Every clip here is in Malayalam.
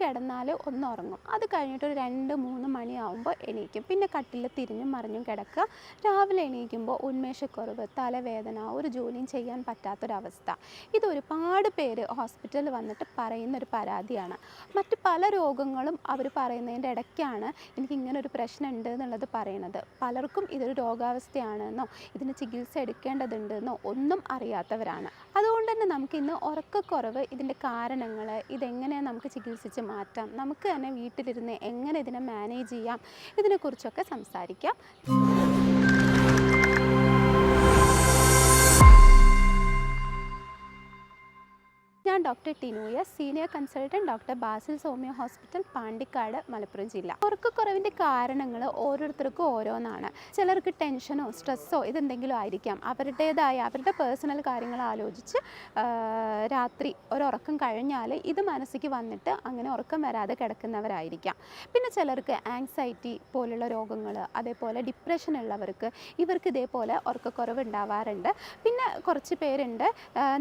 കിടന്നാൽ ഒന്ന് ഉറങ്ങും അത് കഴിഞ്ഞിട്ട് ഒരു രണ്ട് മൂന്ന് മണിയാവുമ്പോൾ എണീക്കും. പിന്നെ കട്ടിൽ തിരിഞ്ഞും മറിഞ്ഞും കിടക്കുക. രാവിലെ എണീക്കുമ്പോൾ ഉന്മേഷക്കുറവ് തലവേദന ഒരു ജോലിയും ചെയ്യാൻ പറ്റാത്തൊരവസ്ഥ. ഇത് ഒരുപാട് പേര് ഹോസ്പിറ്റലിൽ വന്നിട്ട് പറയുന്ന ഒരു പരാതിയാണ്. മറ്റ് പല രോഗങ്ങളും അവർ പറയുന്നതിന്റെ ഇടയ്ക്കാണ് എനിക്ക് ഇങ്ങനെ ഒരു പ്രശ്നം ഉണ്ട് എന്നുള്ളത് പറയുന്നത് പലർക്കും ഇതൊരു രോഗാവസ്ഥയാണെന്നോ ഇതിന് ചികിത്സ എടുക്കേണ്ടതുണ്ടെന്നോ ഒന്നും അറിയാത്തവരാണ്. അതുകൊണ്ട് തന്നെ നമുക്ക് ഇന്ന് ഉറക്കക്കുറവ് ഇതിന്റെ കാരണങ്ങൾ ഇതെങ്ങനെ നമുക്ക് ചികിത്സിച്ച് മാറ്റാം നമുക്ക് തന്നെ വീട്ടിലിരുന്ന് എങ്ങനെ ഇതിനെ മാനേജ് ചെയ്യാം ഇതിനെക്കുറിച്ചൊക്കെ സംസാരിക്കാം. ഞാൻ doctor ടിനൂയ senior consultant doctor Basil Soumya hospital Pandikkad Malappuram ജില്ല. ഉറക്കക്കുറവിന്റെ കാരണങ്ങൾ ഓരോരുത്തർക്കും ഓരോന്നാണ്. ചിലർക്ക് ടെൻഷനോ സ്ട്രെസ്സോ ഇതെന്തെങ്കിലും ആയിരിക്കാം. അവരുടേതായ അവരുടെ പേഴ്സണൽ കാര്യങ്ങൾ ആലോചിച്ച് രാത്രി ഒരുറക്കം കഴിഞ്ഞാൽ ഇത് മനസ്സിക്ക് വന്നിട്ട് അങ്ങനെ ഉറക്കം വരാതെ കിടക്കുന്നവരായിരിക്കാം. പിന്നെ ചിലർക്ക് ആങ്സൈറ്റി പോലുള്ള രോഗങ്ങൾ അതേപോലെ ഡിപ്രഷൻ ഉള്ളവർക്ക് ഇവർക്ക് ഇതേപോലെ ഉറക്കക്കുറവ് ഉണ്ടാവാറുണ്ട്. പിന്നെ കുറച്ച് പേരുണ്ട്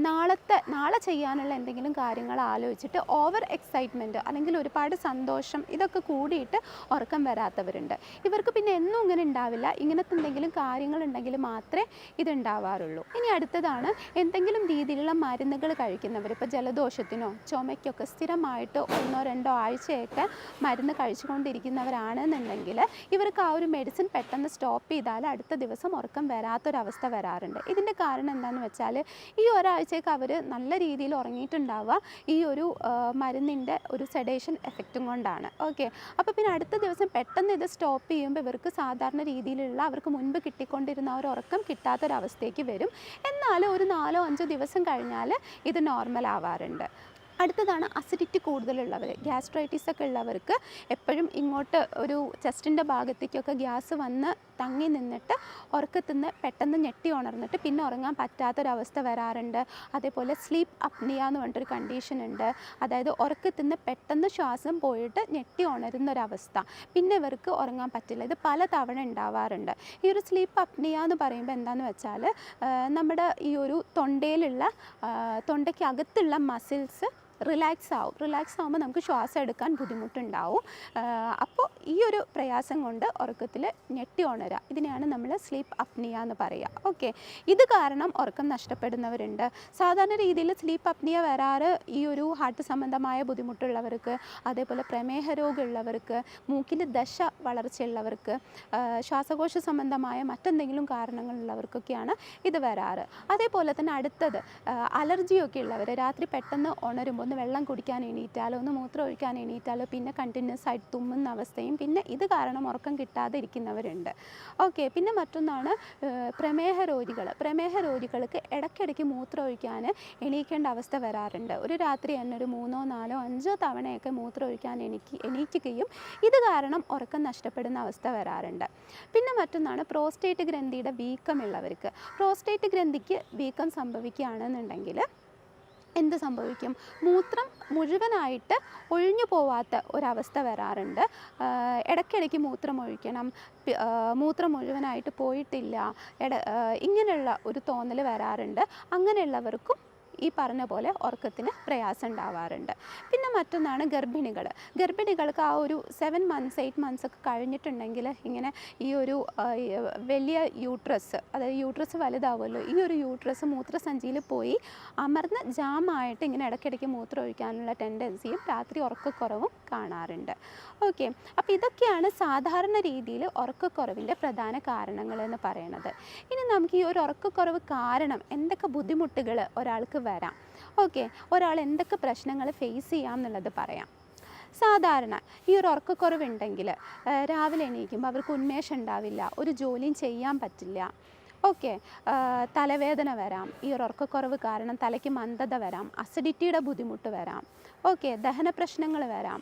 നാളത്തെ നാളെ ചെയ്യാനുള്ള എന്തെങ്കിലും കാര്യങ്ങൾ ആലോചിച്ചിട്ട് ഓവർ എക്സൈറ്റ്മെന്റ് അല്ലെങ്കിൽ ഒരുപാട് സന്തോഷം ഇതൊക്കെ കൂടിയിട്ട് ഉറക്കം വരാത്തവരുണ്ട്. ഇവർക്ക് പിന്നെ എന്നും ഇങ്ങനെ ഉണ്ടാവില്ല. ഇങ്ങനത്തെ എന്തെങ്കിലും കാര്യങ്ങളുണ്ടെങ്കിൽ മാത്രമേ ഇതുണ്ടാവാറുള്ളൂ. ഇനി അടുത്തതാണ് എന്തെങ്കിലും രീതിയിലുള്ള മരുന്നുകൾ കഴിക്കുന്നവർ. ഇപ്പോൾ ജലദോഷത്തിനോ ചുമയ്ക്കൊക്കെ സ്ഥിരമായിട്ട് ഒന്നോ രണ്ടോ ആഴ്ചയൊക്കെ മരുന്ന് കഴിച്ചുകൊണ്ടിരിക്കുന്നവരാണെന്നുണ്ടെങ്കിൽ ഇവർക്ക് ആ ഒരു മെഡിസിൻ പെട്ടെന്ന് സ്റ്റോപ്പ് ചെയ്താൽ അടുത്ത ദിവസം ഉറക്കം വരാത്തൊരവസ്ഥ വരാറുണ്ട്. ഇതിന്റെ കാരണം എന്താണെന്ന് വെച്ചാൽ ഈ ഒരാഴ്ചയൊക്കെ അവർ നല്ല രീതിയിൽ ഉറങ്ങിയിട്ടുണ്ടാവുക ഈ ഒരു മരുന്നിന്റെ ഒരു സെഡേഷൻ എഫക്റ്റും കൊണ്ടാണ്. ഓക്കെ അപ്പോൾ പിന്നെ അടുത്ത ദിവസം പെട്ടെന്ന് ഇത് സ്റ്റോപ്പ് ചെയ്യുമ്പോൾ ഇവർക്ക് സാധാരണ രീതിയിലുള്ള അവർക്ക് മുൻപ് കിട്ടിക്കൊണ്ടിരുന്ന ഒരു ഉറക്കം കിട്ടാത്തൊരവസ്ഥയ്ക്ക് വരും. എന്നാൽ ഒരു നാലോ അഞ്ചോ ദിവസം കഴിഞ്ഞാൽ ഇത് നോർമൽ ആവാറുണ്ട്. അടുത്തതാണ് അസിഡിറ്റി കൂടുതലുള്ളവർ ഗ്യാസ്ട്രൈറ്റിസ് ഒക്കെ ഉള്ളവർക്ക് എപ്പോഴും ഇങ്ങോട്ട് ഒരു ചെസ്റ്റിന്റെ ഭാഗത്തേക്കൊക്കെ ഗ്യാസ് വന്ന് തങ്ങി നിന്നിട്ട് ഉറക്കത്തിൽ നിന്ന് പെട്ടെന്ന് ഞെട്ടി ഉണർന്നിട്ട് പിന്നെ ഉറങ്ങാൻ പറ്റാത്തൊരവസ്ഥ വരാറുണ്ട്. അതേപോലെ സ്ലീപ്പ് അപ്നിയ എന്ന് പറഞ്ഞിട്ടൊരു കണ്ടീഷൻ ഉണ്ട്. അതായത് ഉറക്കത്തിൽ നിന്ന് പെട്ടെന്ന് ശ്വാസം പോയിട്ട് ഞെട്ടി ഉണരുന്നൊരവസ്ഥ. പിന്നെ ഇവർക്ക് ഉറങ്ങാൻ പറ്റില്ല. ഇത് പല തവണ ഉണ്ടാവാറുണ്ട്. ഈ ഒരു സ്ലീപ്പ് അപ്നിയ എന്ന് പറയുമ്പോൾ എന്താണെന്ന് വെച്ചാൽ നമ്മുടെ ഈ ഒരു തൊണ്ടയിലുള്ള തൊണ്ടയ്ക്കകത്തുള്ള മസിൽസ് റിലാക്സ് ആവും. റിലാക്സ് ആകുമ്പോൾ നമുക്ക് ശ്വാസം എടുക്കാൻ ബുദ്ധിമുട്ടുണ്ടാവും. അപ്പോൾ ഈ ഒരു പ്രയാസം കൊണ്ട് ഉറക്കത്തിൽ ഞെട്ടി ഉണരുക. ഇതിനെയാണ് നമ്മൾ സ്ലീപ്പ് അപ്നിയ എന്ന് പറയുക ഓക്കെ ഇത് കാരണം ഉറക്കം നഷ്ടപ്പെടുന്നവരുണ്ട്. സാധാരണ രീതിയിൽ സ്ലീപ്പ് അപ്നിയ വരാറ് ഈ ഒരു ഹാർട്ട് സംബന്ധമായ ബുദ്ധിമുട്ടുള്ളവർക്ക് അതേപോലെ പ്രമേഹ രോഗമുള്ളവർക്ക് മൂക്കിൽ ദശ വളർച്ചയുള്ളവർക്ക് ശ്വാസകോശ സംബന്ധമായ മറ്റെന്തെങ്കിലും കാരണങ്ങളുള്ളവർക്കൊക്കെയാണ് ഇത് വരാറ്. അതേപോലെ തന്നെ അടുത്തത് അലർജിയൊക്കെ ഉള്ളവർ രാത്രി പെട്ടെന്ന് ഉണരുമ്പോൾ ഒന്ന് വെള്ളം കുടിക്കാൻ എണീറ്റാലോ ഒന്ന് മൂത്രം ഒഴിക്കാൻ എണീറ്റാലോ പിന്നെ കണ്ടിന്യൂസ് ആയിട്ട് തുമ്മുന്ന അവസ്ഥയും പിന്നെ ഇത് കാരണം ഉറക്കം കിട്ടാതെ ഇരിക്കുന്നവരുണ്ട്. ഓക്കെ പിന്നെ മറ്റൊന്നാണ് പ്രമേഹ രോഗികൾ. പ്രമേഹ രോഗികൾക്ക് ഇടയ്ക്കിടയ്ക്ക് മൂത്രം ഒഴിക്കാൻ എണീക്കേണ്ട അവസ്ഥ വരാറുണ്ട്. ഒരു രാത്രി തന്നെ ഒരു മൂന്നോ നാലോ അഞ്ചോ തവണയൊക്കെ മൂത്രം ഒഴിക്കാൻ എണീക്ക് എണീക്കുകയും ഇത് കാരണം ഉറക്കം നഷ്ടപ്പെടുന്ന അവസ്ഥ വരാറുണ്ട്. പിന്നെ മറ്റൊന്നാണ് പ്രോസ്റ്റേറ്റ് ഗ്രന്ഥിയുടെ വീക്കമുള്ളവർക്ക്. പ്രോസ്റ്റേറ്റ് ഗ്രന്ഥിക്ക് വീക്കം സംഭവിക്കുകയാണെന്നുണ്ടെങ്കിൽ എന്ത് സംഭവിക്കും? മൂത്രം മുഴുവനായിട്ട് ഒഴിഞ്ഞു പോവാത്ത ഒരവസ്ഥ വരാറുണ്ട്. ഇടയ്ക്കിടയ്ക്ക് മൂത്രം ഒഴിക്കണം. മൂത്രം മുഴുവനായിട്ട് പോയിട്ടില്ല. ഇട ഇങ്ങനെയുള്ള ഒരു തോന്നൽ വരാറുണ്ട്. അങ്ങനെയുള്ളവർക്കും ഈ പറഞ്ഞ പോലെ ഉറക്കത്തിന് പ്രയാസം ഉണ്ടാവാറുണ്ട്. പിന്നെ മറ്റൊന്നാണ് ഗർഭിണികൾ. ഗർഭിണികൾക്ക് ആ ഒരു സെവൻ മന്ത്സ് എയ്റ്റ് മന്ത്സ് ഒക്കെ കഴിഞ്ഞിട്ടുണ്ടെങ്കിൽ ഇങ്ങനെ ഈ ഒരു വലിയ യൂട്രസ് അതായത് യൂട്രസ് വലുതാവുമല്ലോ ഈ ഒരു യൂട്രസ് മൂത്രസഞ്ചിയിൽ പോയി അമർന്ന് ജാമായിട്ട് ഇങ്ങനെ ഇടയ്ക്കിടയ്ക്ക് മൂത്രം ഒഴിക്കാനുള്ള ടെൻഡൻസിയും രാത്രി ഉറക്കക്കുറവും കാണാറുണ്ട്. ഓക്കെ അപ്പോൾ ഇതൊക്കെയാണ് സാധാരണ രീതിയിൽ ഉറക്കക്കുറവിന്റെ പ്രധാന കാരണങ്ങൾ എന്ന് പറയുന്നത്. ഇനി നമുക്ക് ഈ ഒരു ഉറക്കക്കുറവ് കാരണം എന്തൊക്കെ ബുദ്ധിമുട്ടുകൾ ഒരാൾക്ക് വരാം. ഓക്കെ ഒരാൾ എന്തൊക്കെ പ്രശ്നങ്ങൾ ഫേസ് ചെയ്യാം എന്നുള്ളത് പറയാം. സാധാരണ ഈ ഒരു ഉറക്കക്കുറവുണ്ടെങ്കിൽ രാവിലെ എണീക്കുമ്പോൾ അവർക്ക് ഉന്മേഷം ഉണ്ടാവില്ല ഒരു ജോലിയും ചെയ്യാൻ പറ്റില്ല ഓക്കെ. തലവേദന വരാം. ഈ ഉറക്കക്കുറവ് കാരണം തലയ്ക്ക് മന്ദത വരാം. അസിഡിറ്റിയുടെ ബുദ്ധിമുട്ട് വരാം. ഓക്കെ ദഹന പ്രശ്നങ്ങൾ വരാം.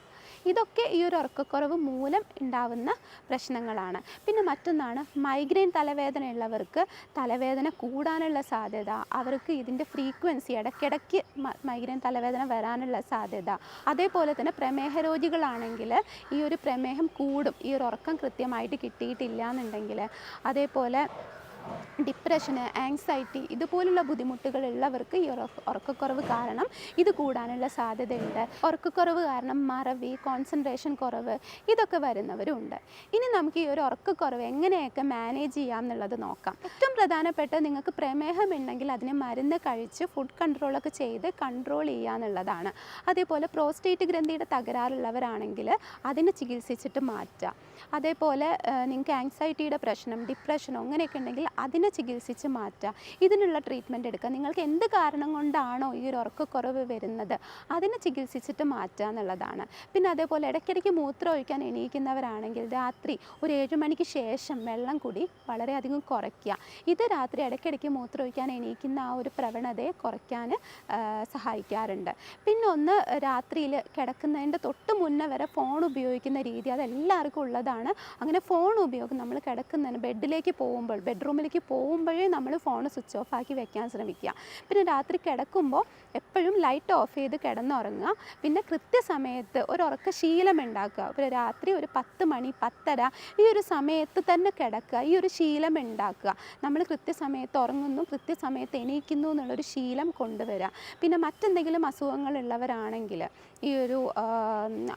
ഇതൊക്കെ ഈ ഒരു ഉറക്കക്കുറവ് മൂലം ഉണ്ടാവുന്ന പ്രശ്നങ്ങളാണ്. പിന്നെ മറ്റൊന്നാണ് മൈഗ്രെയിൻ തലവേദന ഉള്ളവർക്ക് തലവേദന കൂടാനുള്ള സാധ്യത. അവർക്ക് ഇതിന്റെ ഫ്രീക്വൻസി ഇടയ്ക്കിടയ്ക്ക് മൈഗ്രെയിൻ തലവേദന വരാനുള്ള സാധ്യത. അതേപോലെ തന്നെ പ്രമേഹ രോഗികളാണെങ്കിൽ ഈ ഒരു പ്രമേഹം കൂടും. ഈ ഒരു ഉറക്കം കൃത്യമായിട്ട് കിട്ടിയിട്ടില്ല എന്നുണ്ടെങ്കിൽ. അതേപോലെ ഡിപ്രഷന് ആങ്സൈറ്റി ഇതുപോലുള്ള ബുദ്ധിമുട്ടുകളുള്ളവർക്ക് ഈ ഉറക്ക ഉറക്കക്കുറവ് കാരണം ഇത് കൂടാനുള്ള സാധ്യതയുണ്ട്. ഉറക്കക്കുറവ് കാരണം മറവി കോൺസെൻട്രേഷൻ കുറവ് ഇതൊക്കെ വരുന്നവരുണ്ട്. ഇനി നമുക്ക് ഈ ഒരു ഉറക്കക്കുറവ് എങ്ങനെയൊക്കെ മാനേജ് ചെയ്യാം എന്നുള്ളത് നോക്കാം. ഏറ്റവും പ്രധാനപ്പെട്ട നിങ്ങൾക്ക് പ്രമേഹം ഉണ്ടെങ്കിൽ അതിന് മരുന്ന് കഴിച്ച് ഫുഡ് കൺട്രോളൊക്കെ ചെയ്ത് കൺട്രോൾ ചെയ്യുക എന്നുള്ളതാണ്. അതേപോലെ പ്രോസ്റ്റേറ്റ് ഗ്രന്ഥിയുടെ തകരാറുള്ളവരാണെങ്കിൽ അതിനെ ചികിത്സിച്ചിട്ട് മാറ്റുക. അതേപോലെ നിങ്ങൾക്ക് ആങ്സൈറ്റിയുടെ പ്രശ്നം ഡിപ്രഷനോ അങ്ങനെയൊക്കെ ഉണ്ടെങ്കിൽ അതിനെ ചികിത്സിച്ച് മാറ്റുക ഇതിനുള്ള ട്രീറ്റ്മെന്റ് എടുക്കുക നിങ്ങൾക്ക് എന്ത് കാരണം കൊണ്ടാണോ ഈ ഒരു ഉറക്കക്കുറവ് വരുന്നത് അതിനെ ചികിത്സിച്ചിട്ട് മാറ്റുക എന്നുള്ളതാണ്. പിന്നെ അതേപോലെ ഇടയ്ക്കിടയ്ക്ക് മൂത്രം ഒഴിക്കാൻ എണീക്കുന്നവരാണെങ്കിൽ രാത്രി ഒരു ഏഴ് മണിക്ക് ശേഷം വെള്ളം കൂടി വളരെയധികം കുറയ്ക്കുക. ഇത് രാത്രി ഇടയ്ക്കിടയ്ക്ക് മൂത്രം ഒഴിക്കാൻ എണീക്കുന്ന ആ ഒരു പ്രവണതയെ കുറയ്ക്കാൻ സഹായിക്കാറുണ്ട്. പിന്നെ ഒന്ന് രാത്രിയിൽ കിടക്കുന്നതിന്റെ തൊട്ട് മുന്നേ വരെ ഫോൺ ഉപയോഗിക്കുന്ന രീതി അതെല്ലാവർക്കും ഉള്ളതാണ്. അങ്ങനെ ഫോൺ ഉപയോഗം നമ്മൾ കിടക്കുന്നതിന് ബെഡിലേക്ക് പോകുമ്പോൾ ബെഡ്റൂമിലേക്ക് പോകുമ്പോഴേ നമ്മൾ ഫോൺ സ്വിച്ച് ഓഫ് ആക്കി വെക്കാൻ ശ്രമിക്കുക. പിന്നെ രാത്രി കിടക്കുമ്പോൾ എപ്പോഴും ലൈറ്റ് ഓഫ് ചെയ്ത് കിടന്നുറങ്ങുക. പിന്നെ കൃത്യസമയത്ത് ഒരു ഉറക്ക ശീലം ഉണ്ടാക്കുക. ഒരു രാത്രി ഒരു പത്ത് മണി പത്തര ഈ ഒരു സമയത്ത് തന്നെ കിടക്കുക. ഈ ഒരു ശീലം ഉണ്ടാക്കുക. നമ്മൾ കൃത്യസമയത്ത് ഉറങ്ങുന്നു കൃത്യസമയത്ത് എണീക്കുന്നു എന്നുള്ളൊരു ശീലം കൊണ്ടുവരിക. പിന്നെ മറ്റെന്തെങ്കിലും അസുഖങ്ങളുള്ളവരാണെങ്കിൽ ഈ ഒരു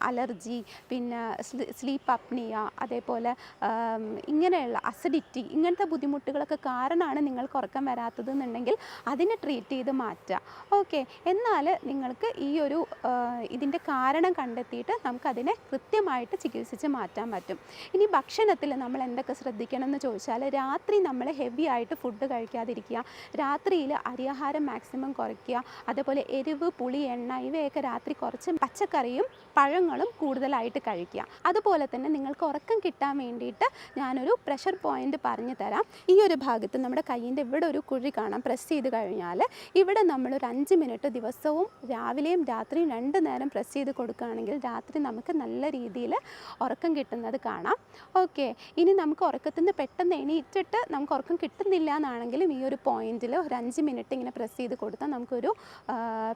അലർജി പിന്നെ സ്ലീപ്പ് അപ്നിയ അതേപോലെ ഇങ്ങനെയുള്ള അസിഡിറ്റി ഇങ്ങനത്തെ ബുദ്ധിമുട്ടുകളൊക്കെ കാരണമാണ് നിങ്ങൾക്ക് ഉറക്കം വരാത്തത് എന്നുണ്ടെങ്കിൽ അതിനെ ട്രീറ്റ് ചെയ്ത് മാറ്റുക. ഓക്കെ. എന്നാൽ നിങ്ങൾക്ക് ഈ ഒരു ഇതിന്റെ കാരണം കണ്ടെത്തിയിട്ട് നമുക്കതിനെ കൃത്യമായിട്ട് ചികിത്സിച്ച് മാറ്റാൻ പറ്റും. ഇനി ഭക്ഷണത്തിൽ നമ്മൾ എന്തൊക്കെ ശ്രദ്ധിക്കണം എന്ന് ചോദിച്ചാൽ രാത്രി നമ്മൾ ഹെവി ആയിട്ട് ഫുഡ് കഴിക്കാതിരിക്കുക രാത്രിയിൽ അരിയാഹാരം മാക്സിമം കുറയ്ക്കുക അതേപോലെ എരിവ് പുളി എണ്ണ ഇവയൊക്കെ രാത്രി കുറച്ച് പച്ചക്കറിയും പഴങ്ങളും കൂടുതലായിട്ട് കഴിക്കുക. അതുപോലെ തന്നെ നിങ്ങൾക്ക് ഉറക്കം കിട്ടാൻ വേണ്ടിയിട്ട് ഞാനൊരു പ്രഷർ പോയിന്റ് പറഞ്ഞു തരാം. ഈ ഒരു ഭാഗത്ത് നമ്മുടെ കയ്യിന്റെ ഇവിടെ ഒരു കുഴി കാണാം. പ്രസ് ചെയ്ത് കഴിഞ്ഞാൽ ഇവിടെ നമ്മളൊരു അഞ്ച് മിനിറ്റ് ദിവസവും രാവിലെയും രാത്രിയും രണ്ട് നേരം പ്രസ് ചെയ്ത് കൊടുക്കുകയാണെങ്കിൽ രാത്രി നമുക്ക് നല്ല രീതിയിൽ ഉറക്കം കിട്ടുന്നത് കാണാം. ഓക്കെ ഇനി നമുക്ക് ഉറക്കത്തിന് പെട്ടെന്ന് എണീറ്റിട്ട് നമുക്ക് ഉറക്കം കിട്ടുന്നില്ല എന്നാണെങ്കിലും ഈ ഒരു പോയിന്റിൽ ഒരു അഞ്ച് മിനിറ്റ് ഇങ്ങനെ പ്രസ് ചെയ്ത് കൊടുത്താൽ നമുക്കൊരു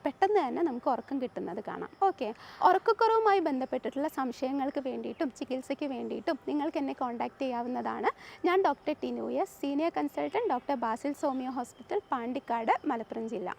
പെട്ടെന്ന് തന്നെ നമുക്ക് ഉറക്കം കിട്ടുന്നത് കാണാം. ഓക്കെ. ഉറക്കക്കുറവുമായി ബന്ധപ്പെട്ടിട്ടുള്ള സംശയങ്ങൾക്ക് വേണ്ടിയിട്ടും ചികിത്സയ്ക്ക് വേണ്ടിയിട്ടും നിങ്ങൾക്ക് എന്നെ കോൺടാക്റ്റ് ചെയ്യാവുന്നതാണ്. ഞാൻ doctor Tinu S senior consultant doctor Basil Soumya hospital Pandikkad Malappuram ജില്ല.